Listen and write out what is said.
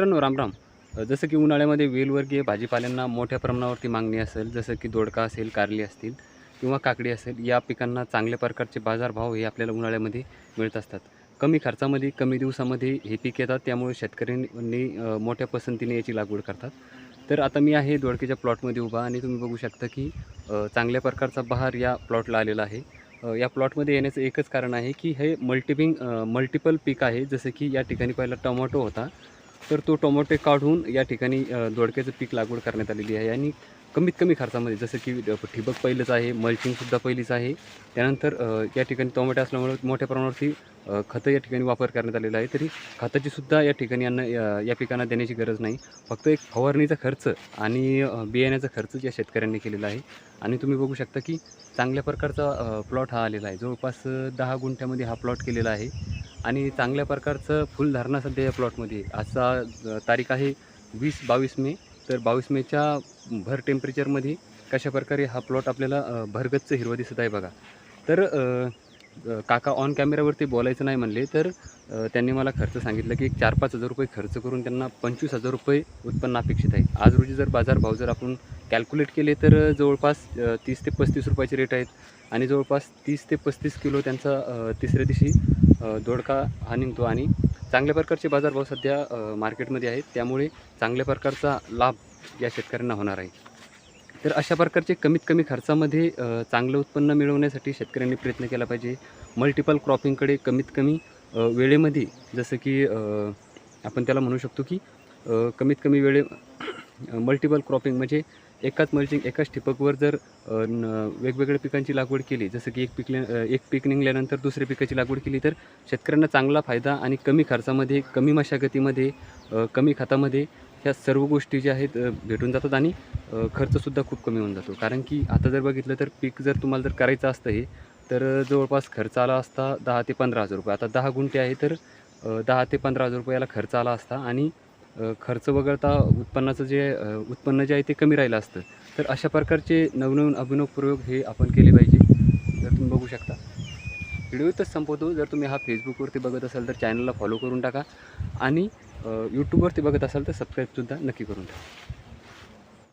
मित्रांनो रामराम जसं की उन्हाळ्यामध्ये वेलवर्गीय भाजीपाल्यांना मोठ्या प्रमाणावरती मागणी असेल जसं की दोडका असेल कारली असतील किंवा काकडी असेल या पिकांना चांगल्या प्रकारचे बाजारभाव हे आपल्याला उन्हाळ्यामध्ये मिळत असतात. कमी खर्चामध्ये कमी दिवसामध्ये हे पीक येतात त्यामुळे शेतकऱ्यांनी मोठ्या पसंतीने याची लागवड करतात. तर आता मी आहे दोडकेच्या प्लॉटमध्ये उभा आणि तुम्ही बघू शकता की चांगल्या प्रकारचा बहार या प्लॉटला आलेला आहे. या प्लॉटमध्ये येण्याचं एकच कारण आहे की हे मल्टिपिंग मल्टिपल पीक आहे. जसं की या ठिकाणी पहिला टोमॅटो होता. तर तो टोमॅटो काढून या ठिकाणी दोडक्याचं पीक लागवड करण्यात आलेली आहे आणि कमीत कमी खर्चामध्ये जसं की ठिबक पहिलंच आहे मल्चिंगसुद्धा पहिलीच आहे. त्यानंतर या ठिकाणी टोमॅटो असल्यामुळे मोठ्या प्रमाणावरती खतं या ठिकाणी वापर करण्यात आलेला आहे. तरी खताचीसुद्धा या ठिकाणी यांना या- पिकांना देण्याची गरज नाही. फक्त एक फवारणीचा खर्च आणि बियाण्याचा खर्च या शेतकऱ्यांनी केलेला आहे. आणि तुम्ही बघू शकता की चांगल्या प्रकारचा प्लॉट हा आलेला आहे. जवळपास दहा गुंठ्यामध्ये हा प्लॉट केलेला आहे. आणि चांगल्या प्रकारचं फुलधारणा सध्या या प्लॉटमध्ये आजचा तारीख आहे वीस बावीस मे. तर बावीस मेच्या भर टेम्परेचरमध्ये कशा प्रकारे हा प्लॉट आपल्याला भरगच्च हिरवा दिसत आहे बघा. तर काका ऑन कॅमेऱ्यावरती बोलायचं नाही म्हणले तर त्यांनी मला खर्च सांगितलं की एक चार पाच हजार रुपये खर्च करून त्यांना पंचवीस हजार रुपये उत्पन्न अपेक्षित आहे. आज रोजी जर बाजारभाव जर आपण कॅल्क्युलेट केले तर जवळपास तीस ते पस्तीस रुपयाचे रेट आहेत. आणि जवळपास तीस ते पस्तीस किलो त्यांचा तिसऱ्या दिवशी दोडका हा निघतो आणि चांगल्या प्रकारचे बाजारभाव सध्या मार्केटमध्ये आहेत. त्यामुळे चांगल्या प्रकारचा लाभ या शेतकऱ्यांना होणार आहे. तर अशा प्रकारचे कमीत कमी खर्चामध्ये चांगलं उत्पन्न मिळवण्यासाठी शेतकऱ्यांनी प्रयत्न केला पाहिजे. मल्टिपल क्रॉपिंगकडे कमीत कमी वेळेमध्ये जसं की आपण त्याला म्हणू शकतो की कमीत कमी वेळे मल्टिपल क्रॉपिंग म्हणजे एकाच मल्चिंग एकाच ठिपकवर जर न वेगवेगळ्या पिकांची लागवड केली जसं की एक पिकले एक पीक निघल्यानंतर दुसऱ्या पिकाची लागवड केली तर शेतकऱ्यांना चांगला फायदा आणि कमी खर्चामध्ये कमी मशागतीमध्ये कमी खतामध्ये ह्या सर्व गोष्टी ज्या आहेत भेटून जातात आणि खर्चसुद्धा खूप कमी होऊन जातो. कारण की आता जर बघितलं तर पीक जर तुम्हाला जर करायचं असतं हे तर जवळपास खर्च आला असता दहा ते पंधरा हजार रुपये. आता दहा गुंठे आहे तर दहा ते पंधरा हजार रुपयाला खर्च आला असता आणि खर्च वगळता उत्पन्नाचं जे उत्पन्न जे आहे ते कमी राहिलं असतं. तर अशा प्रकारचे नवनवीन अभिनव प्रयोग हे आपण केले पाहिजे. जर तुम्ही बघू शकता. व्हिडिओ इथंच संपवतो. जर तुम्ही हा फेसबुकवरती बघत असाल तर चॅनलला फॉलो करून टाका. आणि यूट्यूबवरती बघत असाल तर सबस्क्राईबसुद्धा नक्की करून टाका.